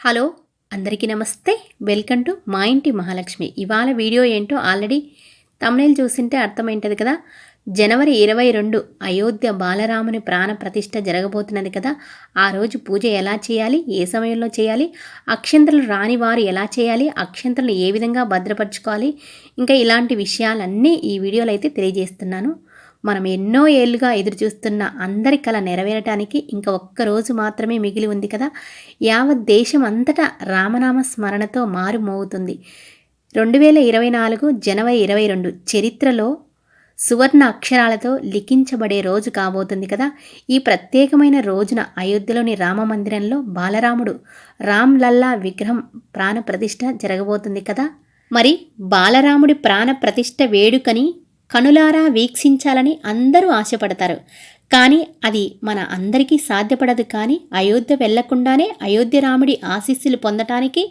Hello అందరికీ నమస్తే. Welcome to మా ఇంటి మహాలక్ష్మి. ఇవాళ వీడియో ఏంటో ఆల్రెడీ తమిళ చూసింటే అర్థమైంటది కదా. జనవరి ఇరవై రెండు అయోధ్య బాలరాముని ప్రాణ ప్రతిష్ట జరగబోతున్నది కదా. ఆ రోజు పూజ ఎలా చేయాలి? ఏ సమయంలో చేయాలి? అక్షంతలు రాని వారు ఎలా చేయాలి? అక్షంతలను ఏ విధంగా భద్రపరచుకోవాలి? ఇంకా ఇలాంటి విషయాలన్నీ ఈ వీడియోలో అయితే తెలియజేస్తున్నాను. మనం ఎన్నో ఏళ్ళుగా ఎదురుచూస్తున్న అందరి కళ నెరవేరటానికి ఇంకా ఒక్కరోజు మాత్రమే మిగిలి ఉంది కదా. యావత్ దేశం అంతటా రామనామ స్మరణతో మారుమోగుతుంది. రెండు వేల ఇరవై నాలుగు జనవరి ఇరవై రెండు చరిత్రలో సువర్ణ అక్షరాలతో లిఖించబడే రోజు కాబోతుంది కదా. ఈ ప్రత్యేకమైన రోజున అయోధ్యలోని రామ మందిరంలో బాలరాముడు రామ్ లల్లా విగ్రహం ప్రాణ ప్రతిష్ఠ జరగబోతుంది కదా. మరి బాలరాముడి ప్రాణ ప్రతిష్ఠ వేడుకని కనులారా వీక్షించాలని అందరూ ఆశపడతారు. కానీ అది మన అందరికీ సాధ్యపడదు కానీ అయోధ్య వెళ్ళకుండానే అయోధ్య రాముడి ఆశీస్సులు పొందటానికి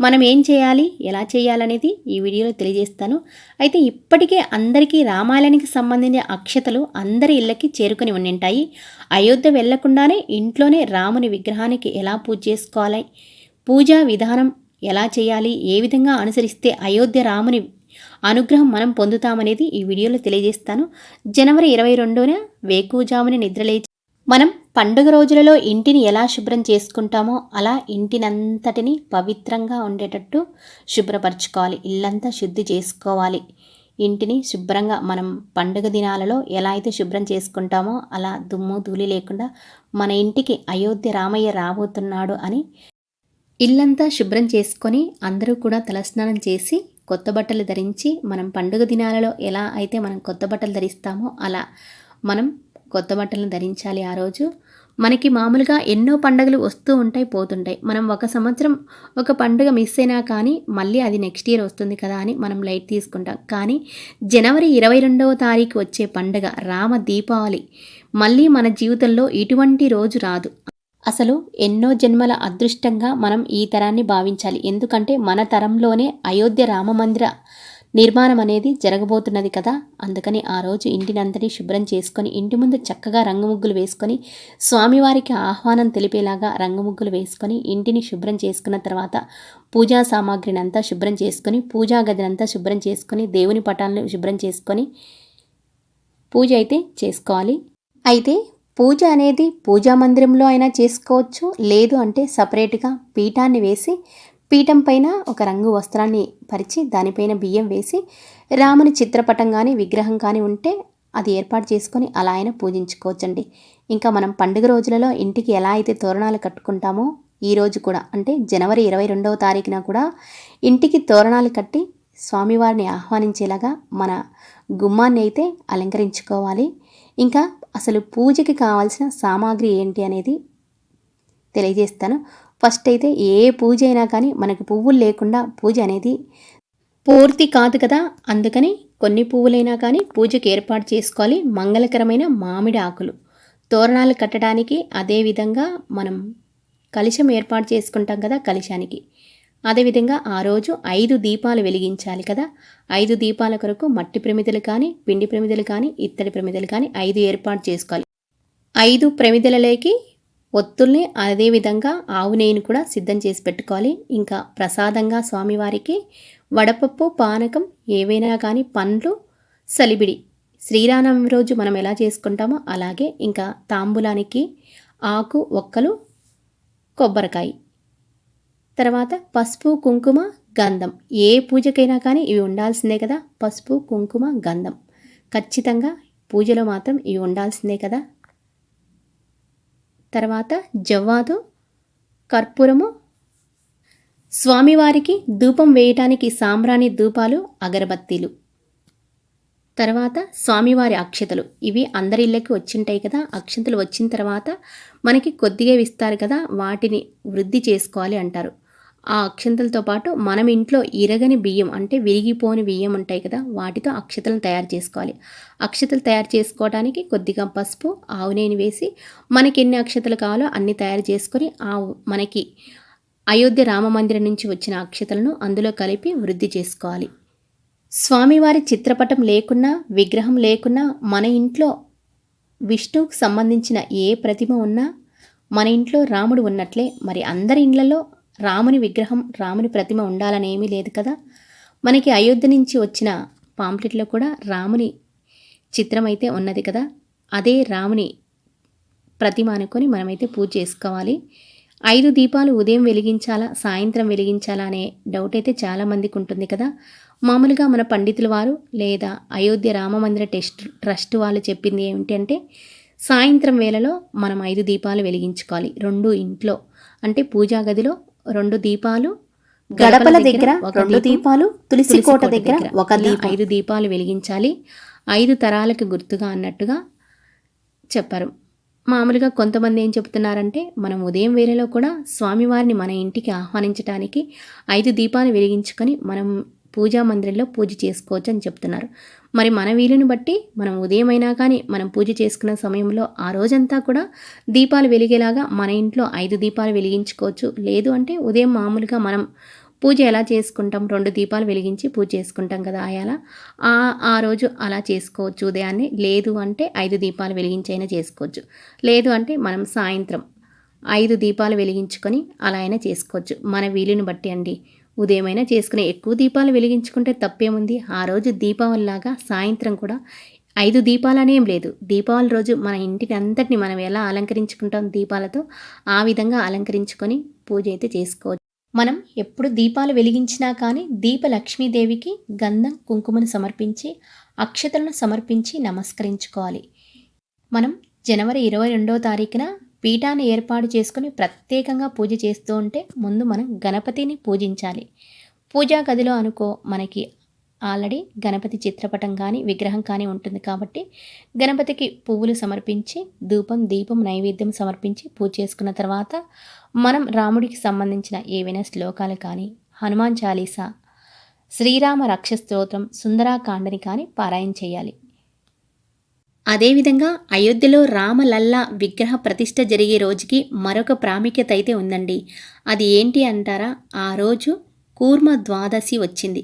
మనం ఏం చేయాలి ఎలా చేయాలనేది ఈ వీడియోలో తెలియజేస్తాను. అయితే ఇప్పటికే అందరికీ రామాయణానికి సంబంధించిన అక్షతలు అందరి ఇళ్ళకి చేరుకుని ఉండింటాయి. అయోధ్య వెళ్ళకుండానే ఇంట్లోనే రాముని విగ్రహానికి ఎలా పూజ చేసుకోవాలి పూజా విధానం ఎలా చేయాలి ఏ విధంగా అనుసరిస్తే అయోధ్య రాముని అనుగ్రహం మనం పొందుతామనేది ఈ వీడియోలో తెలియజేస్తాను. జనవరి ఇరవై రెండున వేకుజాముని నిద్రలేచి మనం పండుగ రోజులలో ఇంటిని ఎలా శుభ్రం చేసుకుంటామో అలా ఇంటినంతటిని పవిత్రంగా ఉండేటట్టు శుభ్రపరచుకోవాలి. ఇల్లంతా శుద్ధి చేసుకోవాలి. ఇంటిని శుభ్రంగా మనం పండుగ దినాలలో ఎలా అయితే శుభ్రం చేసుకుంటామో అలా దుమ్ము ధూళి లేకుండా మన ఇంటికి అయోధ్య రామయ్య రాబోతున్నాడు అని ఇల్లంతా శుభ్రం చేసుకొని అందరూ కూడా తలస్నానం చేసి కొత్త బట్టలు ధరించి మనం పండుగ దినాలలో ఎలా అయితే మనం కొత్త బట్టలు ధరిస్తామో అలా మనం కొత్త బట్టలను ధరించాలి ఆ రోజు. మనకి మామూలుగా ఎన్నో పండుగలు వస్తూ ఉంటాయి పోతుంటాయి. మనం ఒక సంవత్సరం ఒక పండుగ మిస్ అయినా కానీ మళ్ళీ అది నెక్స్ట్ ఇయర్ వస్తుంది కదా అని మనం లైట్ తీసుకుంటాం. కానీ జనవరి ఇరవై రెండవ తారీఖు వచ్చే పండుగ రామ దీపావళి. మళ్ళీ మన జీవితంలో ఇటువంటి రోజు రాదు. అసలు ఎన్నో జన్మల అదృష్టంగా మనం ఈ తరాన్ని భావించాలి. ఎందుకంటే మన తరంలోనే అయోధ్య రామమందిర నిర్మాణం అనేది జరగబోతున్నది కదా. అందుకని ఆ రోజు ఇంటినంతటి శుభ్రం చేసుకొని ఇంటి ముందు చక్కగా రంగుముగ్గులు వేసుకొని స్వామివారికి ఆహ్వానం తెలిపేలాగా రంగుముగ్గులు వేసుకొని ఇంటిని శుభ్రం చేసుకున్న తర్వాత పూజా సామాగ్రిని అంతా శుభ్రం చేసుకొని పూజా గదినంతా శుభ్రం చేసుకొని దేవుని పటాలను శుభ్రం చేసుకొని పూజ అయితే చేసుకోవాలి. అయితే పూజ అనేది పూజా మందిరంలో అయినా చేసుకోవచ్చు. లేదు అంటే సపరేట్గా పీఠాన్ని వేసి పీఠం పైన ఒక రంగు వస్త్రాన్ని పరిచి దానిపైన బియ్యం వేసి రాముని చిత్రపటం కానీ విగ్రహం కానీ ఉంటే అది ఏర్పాటు చేసుకొని అలా అయినా పూజించుకోవచ్చండి. ఇంకా మనం పండుగ రోజులలో ఇంటికి ఎలా అయితే తోరణాలు కట్టుకుంటామో ఈ రోజు కూడా అంటే జనవరి ఇరవై రెండవ తారీఖున కూడా ఇంటికి తోరణాలు కట్టి స్వామివారిని ఆహ్వానించేలాగా మన గుమ్మాన్ని అయితే అలంకరించుకోవాలి. ఇంకా అసలు పూజకి కావాల్సిన సామాగ్రి ఏంటి అనేది తెలియజేస్తాను. ఫస్ట్ అయితే ఏ పూజ అయినా కానీ మనకు పువ్వులు లేకుండా పూజ అనేది పూర్తి కాదు కదా. అందుకని కొన్ని పువ్వులైనా కానీ పూజకి ఏర్పాటు చేసుకోవాలి. మంగళకరమైన మామిడి ఆకులు. తోరణాలు కట్టడానికి అదేవిధంగా మనం కలుషం ఏర్పాటు చేసుకుంటాం కదా కలుషానికి. అదేవిధంగా ఆ రోజు ఐదు దీపాలు వెలిగించాలి కదా. ఐదు దీపాల కొరకు మట్టి ప్రమిదలు కానీ పిండి ప్రమిదలు కానీ ఇత్తడి ప్రమిదలు కానీ ఐదు ఏర్పాటు చేసుకోవాలి. ఐదు ప్రమిదలలోకి ఒత్తుల్ని అదేవిధంగా ఆవు నెయ్యిని కూడా సిద్ధం చేసి పెట్టుకోవాలి. ఇంకా ప్రసాదంగా స్వామివారికి వడపప్పు పానకం ఏవైనా కానీ పండ్లు సలిబిడి. శ్రీరామనవమి రోజు మనం ఎలా చేసుకుంటామో అలాగే ఇంకా తాంబూలానికి ఆకు ఒక్కలు కొబ్బరికాయ. తర్వాత పసుపు కుంకుమ గంధం. ఏ పూజకైనా కానీ ఇవి ఉండాల్సిందే కదా? పసుపు కుంకుమ గంధం. ఖచ్చితంగా పూజలో మాత్రం ఇవి ఉండాల్సిందే కదా? తర్వాత జవ్వాదు కర్పూరము. స్వామివారికి ధూపం వేయటానికి సాంబ్రాణి ధూపాలు అగరబత్తీలు. తర్వాత స్వామివారి అక్షతలు. ఇవి అందరి ఇళ్ళకి వచ్చింటాయి కదా? అక్షతలు వచ్చిన తర్వాత మనకి కొద్దిగా ఇస్తారు కదా? వాటిని వృద్ధి చేసుకోవాలి అంటారు. ఆ అక్షంతలతో పాటు మనం ఇంట్లో ఇరగని బియ్యం అంటే విరిగిపోని బియ్యం ఉంటాయి కదా వాటితో అక్షతలను తయారు చేసుకోవాలి. అక్షతలు తయారు చేసుకోవడానికి కొద్దిగా పసుపు ఆవునేని వేసి మనకి ఎన్ని అక్షతలు కావాలో అన్ని తయారు చేసుకొని ఆ మనకి అయోధ్య రామ మందిరం నుంచి వచ్చిన అక్షతలను అందులో కలిపి వృద్ధి చేసుకోవాలి. స్వామివారి చిత్రపటం లేకున్నా విగ్రహం లేకున్నా మన ఇంట్లో విష్ణువుకు సంబంధించిన ఏ ప్రతిమ ఉన్నా మన ఇంట్లో రాముడు ఉన్నట్లే మరి అందరి ఇండ్లలో రాముని విగ్రహం రాముని ప్రతిమ ఉండాలని ఏమీ లేదు కదా? మనకి అయోధ్య నుంచి వచ్చిన పాంప్లెట్లో కూడా రాముని చిత్రం అయితే ఉన్నది కదా? అదే రాముని ప్రతిమ అనుకొని మనమైతే పూజ చేసుకోవాలి. ఐదు దీపాలు ఉదయం వెలిగించాలా సాయంత్రం వెలిగించాలా అనే డౌట్ అయితే చాలామందికి ఉంటుంది కదా? మామూలుగా మన పండితుల వారు లేదా అయోధ్య రామమందిర టెస్ట్ ట్రస్ట్ వాళ్ళు చెప్పింది ఏమిటంటే సాయంత్రం వేళలో మనం ఐదు దీపాలు వెలిగించుకోవాలి. రెండు ఇంట్లో. అంటే పూజా గదిలో రెండు దీపాలు గడపల దగ్గర రెండు దీపాలు తులసి కోట దగ్గర ఒక దీపం. ఐదు దీపాలు వెలిగించాలి. ఐదు తరాలకు గుర్తుగా అన్నట్టుగా చెప్పారు. మామూలుగా కొంతమంది ఏం చెప్తున్నారంటే మనం ఉదయం వేళలో కూడా స్వామివారిని మన ఇంటికి ఆహ్వానించడానికి ఐదు దీపాలు వెలిగించుకొని మనం పూజా మందిరంలో పూజ చేసుకోవచ్చు అని చెప్తున్నారు. మరి మన వీలుని బట్టి మనం ఉదయం అయినా కానీ మనం పూజ చేసుకున్న సమయంలో ఆ రోజంతా కూడా దీపాలు వెలిగేలాగా మన ఇంట్లో ఐదు దీపాలు వెలిగించుకోవచ్చు. లేదు అంటే ఉదయం మామూలుగా మనం పూజ ఎలా చేసుకుంటాం? రెండు దీపాలు వెలిగించి పూజ చేసుకుంటాం కదా అయాల ఆ ఆ రోజు అలా చేసుకోవచ్చు ఉదయాన్నే. లేదు అంటే ఐదు దీపాలు వెలిగించైనా చేసుకోవచ్చు. లేదు అంటే మనం సాయంత్రం ఐదు దీపాలు వెలిగించుకొని అలా అయినా చేసుకోవచ్చు. మన వీలుని బట్టి అండి. ఉదయమైనా చేసుకునే ఎక్కువ దీపాలు వెలిగించుకుంటే తప్పేముంది? ఆ రోజు దీపావళిలాగా సాయంత్రం కూడా ఐదు దీపాలనేం లేదు. దీపావళి రోజు మన ఇంటిని అంతటిని మనం ఎలా అలంకరించుకుంటాం దీపాలతో ఆ విధంగా అలంకరించుకొని పూజ అయితే చేసుకోవచ్చు. మనం ఎప్పుడు దీపాలు వెలిగించినా కానీ దీప లక్ష్మీదేవికి గంధం కుంకుమను సమర్పించి అక్షతలను సమర్పించి నమస్కరించుకోవాలి. మనం జనవరి ఇరవై రెండవ తారీఖున పీఠాన్ని ఏర్పాటు చేసుకుని ప్రత్యేకంగా పూజ చేస్తూ ఉంటే ముందు మనం గణపతిని పూజించాలి. పూజా గదిలో అనుకో మనకి ఆల్రెడీ గణపతి చిత్రపటం కానీ విగ్రహం కానీ ఉంటుంది కాబట్టి గణపతికి పువ్వులు సమర్పించి ధూపం దీపం నైవేద్యం సమర్పించి పూజ చేసుకున్న తర్వాత మనం రాముడికి సంబంధించిన ఏవైనా శ్లోకాలు కానీ హనుమాన్ చాలీసా శ్రీరామ రక్ష స్తోత్రం సుందరాకాండని కానీ పారాయణ చేయాలి. అదేవిధంగా అయోధ్యలో రామలల్లా విగ్రహ ప్రతిష్ట జరిగే రోజుకి మరొక ప్రాముఖ్యత అయితే ఉందండి. అది ఏంటి అంటారా? ఆ రోజు కూర్మ ద్వాదశి వచ్చింది.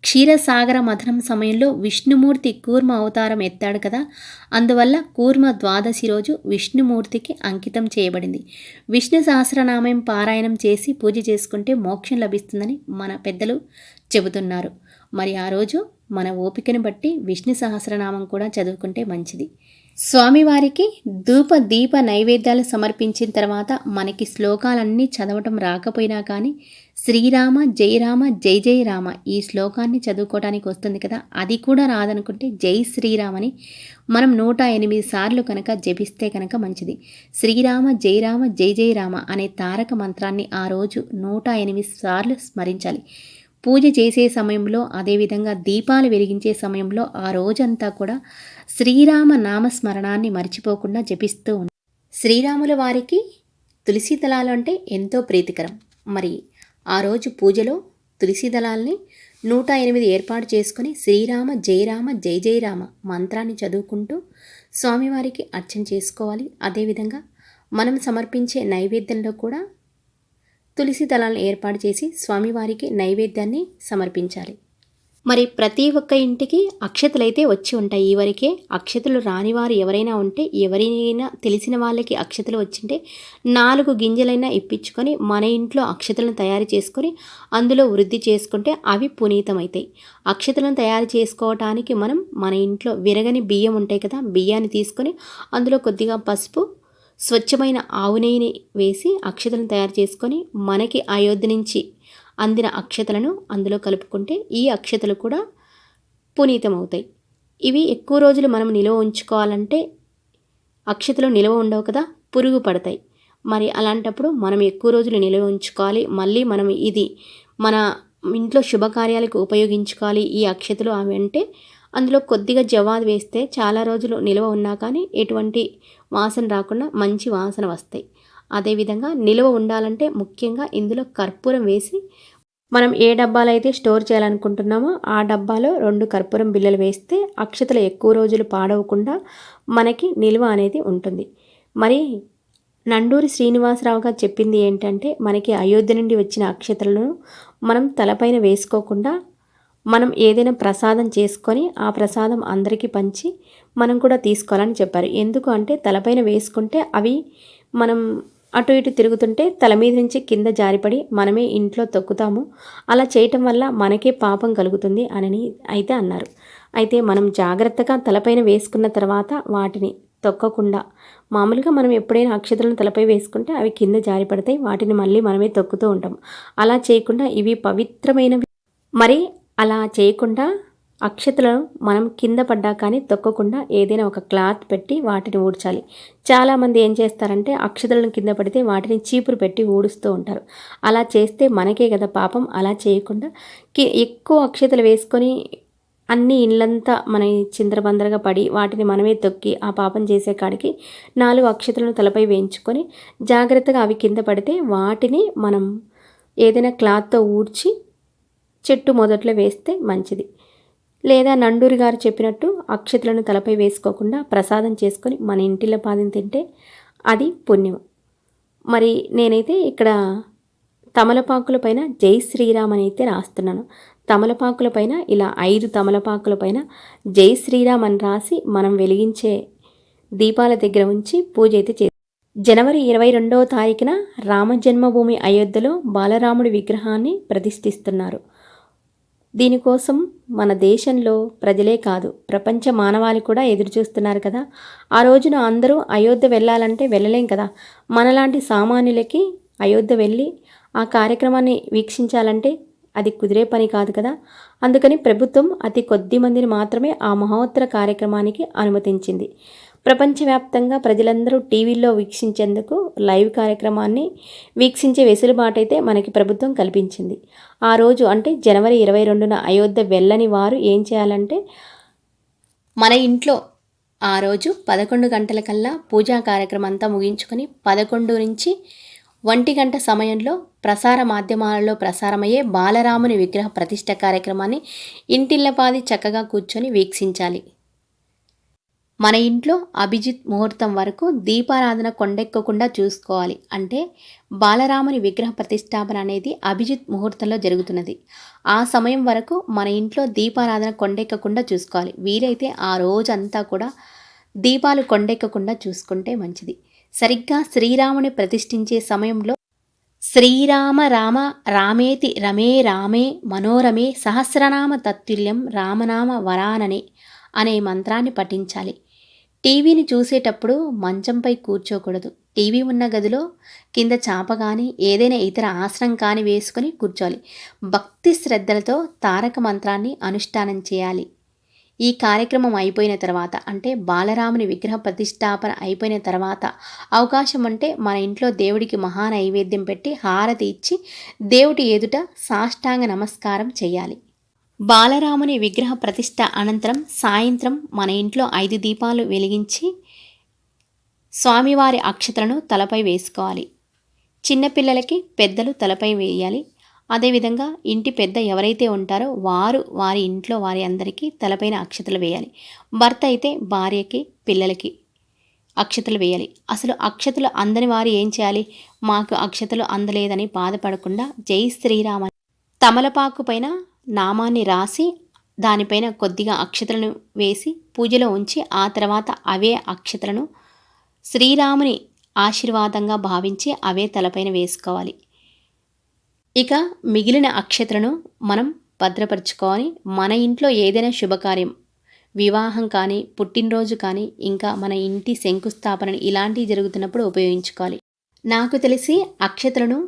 క్షీరసాగర మథనం సమయంలో విష్ణుమూర్తి కూర్మ అవతారం ఎత్తాడు కదా. అందువల్ల కూర్మ ద్వాదశి రోజు విష్ణుమూర్తికి అంకితం చేయబడింది. విష్ణు సహస్రనామయం పారాయణం చేసి పూజ చేసుకుంటే మోక్షం లభిస్తుందని మన పెద్దలు చెబుతున్నారు. మరి ఆ రోజు మన ఓపికను బట్టి విష్ణు సహస్రనామం కూడా చదువుకుంటే మంచిది. స్వామివారికి ధూప దీప నైవేద్యాలు సమర్పించిన తర్వాత మనకి శ్లోకాలన్నీ చదవటం రాకపోయినా కానీ శ్రీరామ జయరామ జై జై రామ ఈ శ్లోకాన్ని చదువుకోవడానికి వస్తుంది కదా. అది కూడా రాదనుకుంటే జై శ్రీరామని మనం నూట ఎనిమిది సార్లు కనుక జపిస్తే కనుక మంచిది. శ్రీరామ జయరామ జై జై రామ అనే తారక మంత్రాన్ని ఆ రోజు నూట ఎనిమిది సార్లు స్మరించాలి. పూజ చేసే సమయంలో అదేవిధంగా దీపాలు వెలిగించే సమయంలో ఆ రోజంతా కూడా శ్రీరామ నామస్మరణాన్ని మర్చిపోకుండా జపిస్తూ ఉండాలి శ్రీరాముల వారికి తులసి దళాలు అంటే ఎంతో ప్రీతికరం. మరి ఆ రోజు పూజలో తులసి దళాల్ని నూట ఎనిమిది ఏర్పాటు చేసుకొని శ్రీరామ జయరామ జై జై రామ మంత్రాన్ని చదువుకుంటూ స్వామివారికి అర్చన చేసుకోవాలి. అదేవిధంగా మనం సమర్పించే నైవేద్యంలో కూడా తులసి దళాలను ఏర్పాటు చేసి స్వామివారికి నైవేద్యాన్ని సమర్పించాలి. మరి ప్రతి ఒక్క ఇంటికి అక్షతలైతే వచ్చి ఉంటాయి. ఈ వరకే అక్షతలు రాని వారు ఎవరైనా ఉంటే ఎవరైనా తెలిసిన వాళ్ళకి అక్షతలు వచ్చింటే నాలుగు గింజలైనా ఇప్పించుకొని మన ఇంట్లో అక్షతలను తయారు చేసుకొని అందులో వృద్ధి చేసుకుంటే అవి పునీతమవుతాయి అక్షతలను తయారు చేసుకోవటానికి మనం మన ఇంట్లో విరగని బియ్యం ఉంటాయి కదా బియ్యాన్ని తీసుకొని అందులో కొద్దిగా పసుపు స్వచ్ఛమైన ఆవు నెయ్యిని వేసి అక్షతలను తయారు చేసుకొని మనకి అయోధ్య నుంచి అందిన అక్షతలను అందులో కలుపుకుంటే ఈ అక్షతలు కూడా పునీతమవుతాయి. ఇవి ఎక్కువ రోజులు మనం నిలువ ఉంచుకోవాలంటే అక్షతలు నిలువ ఉండవు కదా పురుగు పడతాయి. మరి అలాంటప్పుడు మనం ఎక్కువ రోజులు నిలువ ఉంచుకోవాలి. మళ్ళీ మనం ఇది మన ఇంట్లో శుభకార్యాలకు ఉపయోగించుకోవాలి ఈ అక్షతలు అవి అంటే అందులో కొద్దిగా జవాదు వేస్తే చాలా రోజులు నిల్వ ఉన్నా కానీ ఎటువంటి వాసన రాకుండా మంచి వాసన వస్తాయి. అదేవిధంగా నిల్వ ఉండాలంటే ముఖ్యంగా ఇందులో కర్పూరం వేసి మనం ఏ డబ్బాలు అయితే స్టోర్ చేయాలనుకుంటున్నామో ఆ డబ్బాలో రెండు కర్పూరం బిళ్ళలు వేస్తే అక్షతలు ఎక్కువ రోజులు పాడవకుండా మనకి నిల్వ అనేది ఉంటుంది. మరి నండూరి శ్రీనివాసరావు గారు చెప్పింది ఏంటంటే మనకి అయోధ్య నుండి వచ్చిన అక్షతలను మనం తలపైన వేసుకోకుండా మనం ఏదైనా ప్రసాదం చేసుకొని ఆ ప్రసాదం అందరికీ పంచి మనం కూడా తీసుకోవాలని చెప్పారు. ఎందుకు అంటే తలపైన వేసుకుంటే అవి మనం అటు ఇటు తిరుగుతుంటే తల మీద నుంచి కింద జారిపడి మనమే ఇంట్లో తొక్కుతాము. అలా చేయటం వల్ల మనకే పాపం కలుగుతుంది అని అయితే అన్నారు. అయితే మనం జాగ్రత్తగా తలపైన వేసుకున్న తర్వాత వాటిని తొక్కకుండా మామూలుగా మనం ఎప్పుడైనా అక్షతలను తలపై వేసుకుంటే అవి కింద జారి పడతాయి వాటిని మళ్ళీ మనమే తొక్కుతూ ఉంటాం. అలా చేయకుండా ఇవి పవిత్రమైనవి. మరి అలా చేయకుండా అక్షతలను మనం కింద పడ్డా కానీ తొక్కకుండా ఏదైనా ఒక క్లాత్ పెట్టి వాటిని ఊడ్చాలి. చాలామంది ఏం చేస్తారంటే అక్షతలను కింద పడితే వాటిని చీపురు పెట్టి ఊడుస్తూ ఉంటారు. అలా చేస్తే మనకే కదా పాపం. అలా చేయకుండా కి ఎక్కువ అక్షతలు వేసుకొని అన్ని ఇళ్ళంతా మన చిందరబందరగా పడి వాటిని మనమే తొక్కి ఆ పాపం చేసే కాడికి నాలుగు అక్షతలను తలపై వేయించుకొని జాగ్రత్తగా అవి కింద పడితే వాటిని మనం ఏదైనా క్లాత్తో ఊడ్చి చెట్టు మొదట్లో వేస్తే మంచిది. లేదా నండూరి గారు చెప్పినట్టు అక్షతలను తలపై వేసుకోకుండా ప్రసాదం చేసుకొని మన ఇంటిలో పాదం తింటే అది పుణ్యం. మరి నేనైతే ఇక్కడ తమలపాకుల పైన జై శ్రీరామ్ అని అయితే రాస్తున్నాను. తమలపాకుల పైన ఇలా ఐదు తమలపాకుల పైన జై శ్రీరామ్ అని రాసి మనం వెలిగించే దీపాల దగ్గర ఉంచి పూజ అయితే చే జనవరి ఇరవై రెండవ తారీఖున రామ జన్మభూమి అయోధ్యలో బాలరాముడి విగ్రహాన్ని ప్రతిష్ఠిస్తున్నారు. దీనికోసం మన దేశంలో ప్రజలే కాదు ప్రపంచ మానవాళి కూడా ఎదురుచూస్తున్నారు కదా. ఆ రోజున అందరూ అయోధ్య వెళ్ళాలంటే వెళ్ళలేం కదా. మనలాంటి సామాన్యులకి అయోధ్య వెళ్ళి ఆ కార్యక్రమాన్ని వీక్షించాలంటే అది కుదిరే పని కాదు కదా. అందుకని ప్రభుత్వం అతి కొద్ది మందిని మాత్రమే ఆ మహోత్తర కార్యక్రమానికి అనుమతించింది. ప్రపంచవ్యాప్తంగా ప్రజలందరూ టీవీల్లో వీక్షించేందుకు లైవ్ కార్యక్రమాన్ని వీక్షించే వెసులుబాటు అయితే మనకి ప్రభుత్వం కల్పించింది. ఆ రోజు అంటే జనవరి ఇరవై రెండున అయోధ్య వెళ్ళని వారు ఏం చేయాలంటే మన ఇంట్లో ఆ రోజు పదకొండు గంటల కల్లా పూజా కార్యక్రమం అంతా ముగించుకొని పదకొండు నుంచి ఒంటి గంట సమయంలో ప్రసార మాధ్యమాలలో ప్రసారమయ్యే బాలరాముని విగ్రహ ప్రతిష్ట కార్యక్రమాన్ని ఇంటిల్లపాది చక్కగా కూర్చొని వీక్షించాలి. మన ఇంట్లో అభిజిత్ ముహూర్తం వరకు దీపారాధన కొండెక్కకుండా చూసుకోవాలి. అంటే బాలరాముని విగ్రహ ప్రతిష్టాపన అనేది అభిజిత్ ముహూర్తంలో జరుగుతున్నది. ఆ సమయం వరకు మన ఇంట్లో దీపారాధన కొండెక్కకుండా చూసుకోవాలి. వీలైతే ఆ రోజంతా కూడా దీపాలు కొండెక్కకుండా చూసుకుంటే మంచిది. సరిగ్గా శ్రీరాముని ప్రతిష్ఠించే సమయంలో శ్రీరామ రామ రామేతి రమే రామే మనోరమే సహస్రనామ తత్తుల్యం రామనామ వరాననే అనే మంత్రాన్ని పఠించాలి. టీవీని చూసేటప్పుడు మంచంపై కూర్చోకూడదు. టీవీ ఉన్న గదిలో కింద చాప కానీ ఏదైనా ఇతర ఆసనం కానీ వేసుకొని కూర్చోవాలి. భక్తి శ్రద్ధలతో తారక మంత్రాన్ని అనుష్ఠానం చేయాలి. ఈ కార్యక్రమం అయిపోయిన తర్వాత అంటే బాలరాముని విగ్రహ ప్రతిష్టాపన అయిపోయిన తర్వాత అవకాశం అంటే మన ఇంట్లో దేవుడికి మహా నైవేద్యం పెట్టి హారతి ఇచ్చి దేవుడి ఎదుట సాష్టాంగ నమస్కారం చేయాలి. బాలరాముని విగ్రహ ప్రతిష్ట అనంతరం సాయంత్రం మన ఇంట్లో ఐదు దీపాలు వెలిగించి స్వామివారి అక్షతలను తలపై వేసుకోవాలి. చిన్నపిల్లలకి పెద్దలు తలపై వేయాలి. అదేవిధంగా ఇంటి పెద్ద ఎవరైతే ఉంటారో వారు వారి ఇంట్లో వారి అందరికీ తలపైన అక్షతలు వేయాలి. భర్త అయితే భార్యకి పిల్లలకి అక్షతలు వేయాలి. అసలు అక్షతలు అందని వారు ఏం చేయాలి? మాకు అక్షతలు అందలేదని బాధపడకుండా జై శ్రీరామ తమలపాకు పైన నామాన్ని రాసి దానిపైన కొద్దిగా అక్షతలను వేసి పూజలో ఉంచి ఆ తర్వాత అవే అక్షతలను శ్రీరాముని ఆశీర్వాదంగా భావించి అవే తలపైన వేసుకోవాలి. ఇక మిగిలిన అక్షతలను మనం భద్రపరచుకొని మన ఇంట్లో ఏదైనా శుభకార్యం వివాహం కానీ పుట్టినరోజు కానీ ఇంకా మన ఇంటి శంకుస్థాపన ఇలాంటివి జరుగుతున్నప్పుడు ఉపయోగించుకోవాలి. నాకు తెలిసి అక్షతలను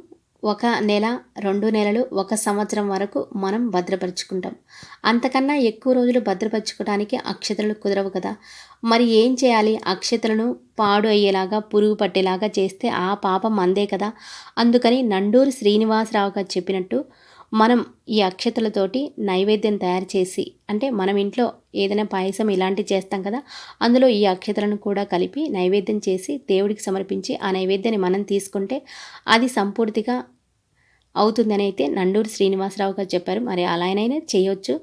ఒక నెల రెండు నెలలు ఒక సంవత్సరం వరకు మనం భద్రపరుచుకుంటాం. అంతకన్నా ఎక్కువ రోజులు భద్రపరచుకోవడానికి అక్షతలు కుదరవు కదా. మరి ఏం చేయాలి? అక్షతలను పాడు అయ్యేలాగా పురుగు పట్టేలాగా చేస్తే ఆ పాపం అందే కదా. అందుకని నండూరు శ్రీనివాసరావు గారు చెప్పినట్టు మనం ఈ అక్షతలతోటి నైవేద్యం తయారు చేసి అంటే మనం ఇంట్లో ఏదైనా పాయసం ఇలాంటివి చేస్తాం కదా అందులో ఈ అక్షతలను కూడా కలిపి నైవేద్యం చేసి దేవుడికి సమర్పించి ఆ నైవేద్యాన్ని మనం తీసుకుంటే అది సంపూర్తిగా అవుతుందని అయితే నండూరు శ్రీనివాసరావు గారు చెప్పారు. మరి అలాగైనా చేయొచ్చు.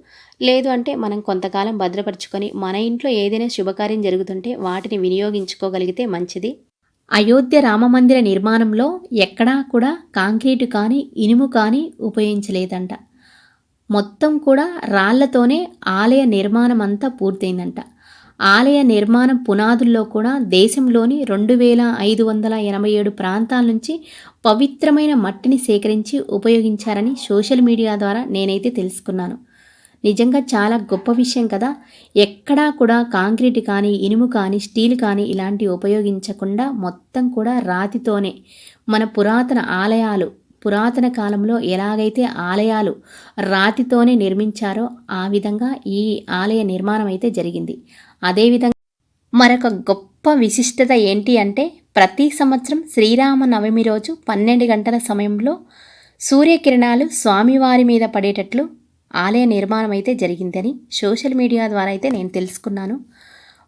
లేదు అంటే మనం కొంతకాలం భద్రపరుచుకొని మన ఇంట్లో ఏదైనా శుభకార్యం జరుగుతుంటే వాటిని వినియోగించుకోగలిగితే మంచిది. అయోధ్య రామమందిర నిర్మాణంలో ఎక్కడా కూడా కాంక్రీటు కానీ ఇనుము కానీ ఉపయోగించలేదంట. మొత్తం కూడా రాళ్ళతోనే ఆలయ నిర్మాణం అంతా పూర్తయిందంట. ఆలయ నిర్మాణం పునాదుల్లో కూడా దేశంలోని రెండు వేల ఐదు వందల ఎనభై ఏడు ప్రాంతాల నుంచి పవిత్రమైన మట్టిని సేకరించి ఉపయోగించారని సోషల్ మీడియా ద్వారా నేనైతే తెలుసుకున్నాను. నిజంగా చాలా గొప్ప విషయం కదా. ఎక్కడా కూడా కాంక్రీట్ కానీ ఇనుము కానీ స్టీల్ కానీ ఇలాంటివి ఉపయోగించకుండా మొత్తం కూడా రాతితోనే మన పురాతన ఆలయాలు పురాతన కాలంలో ఎలాగైతే ఆలయాలు రాతితోనే నిర్మించారో ఆ విధంగా ఈ ఆలయ నిర్మాణం అయితే జరిగింది. అదేవిధంగా మరొక గొప్ప విశిష్టత ఏంటి అంటే ప్రతి సంవత్సరం శ్రీరామ నవమి రోజు పన్నెండు గంటల సమయంలో సూర్యకిరణాలు స్వామివారి మీద పడేటట్లు ఆలయ నిర్మాణం అయితే జరిగిందని సోషల్ మీడియా ద్వారా అయితే నేను తెలుసుకున్నాను.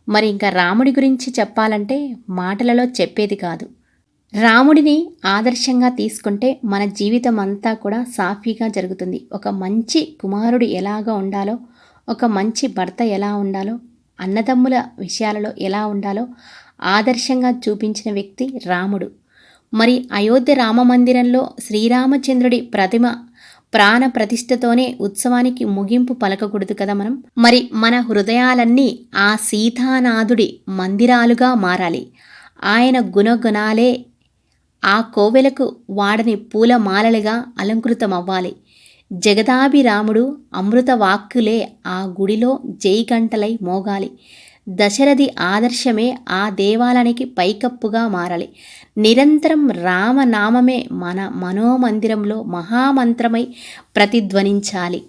మరి ఇంకా రాముడి గురించి చెప్పాలంటే మాటలలో చెప్పేది కాదు. రాముడిని ఆదర్శంగా తీసుకుంటే మన జీవితం అంతా కూడా సాఫీగా జరుగుతుంది. ఒక మంచి కుమారుడు ఎలాగా ఉండాలో ఒక మంచి భర్త ఎలా ఉండాలో అన్నదమ్ముల విషయాలలో ఎలా ఉండాలో ఆదర్శంగా చూపించిన వ్యక్తి రాముడు. మరి అయోధ్య రామ మందిరంలో శ్రీరామచంద్రుడి ప్రతిమ ప్రాణ ప్రతిష్టతోనే ఉత్సవానికి ముగింపు పలకకూడదు కదా మనం? మరి మన హృదయాలన్నీ ఆ సీతానాథుడి మందిరాలుగా మారాలి. ఆయన గుణగుణాలే ఆ కోవెలకు వాడని పూలమాలలుగా అలంకృతమవ్వాలి. జగదాభిరాముడు అమృత వాక్కులే ఆ గుడిలో జైగంటలై మోగాలి. దశరథి ఆదర్శమే ఆ దేవాలయానికి పైకప్పుగా మారాలి. నిరంతరం రామనామమే మన మనోమందిరంలో మహామంత్రమై ప్రతిధ్వనించాలి.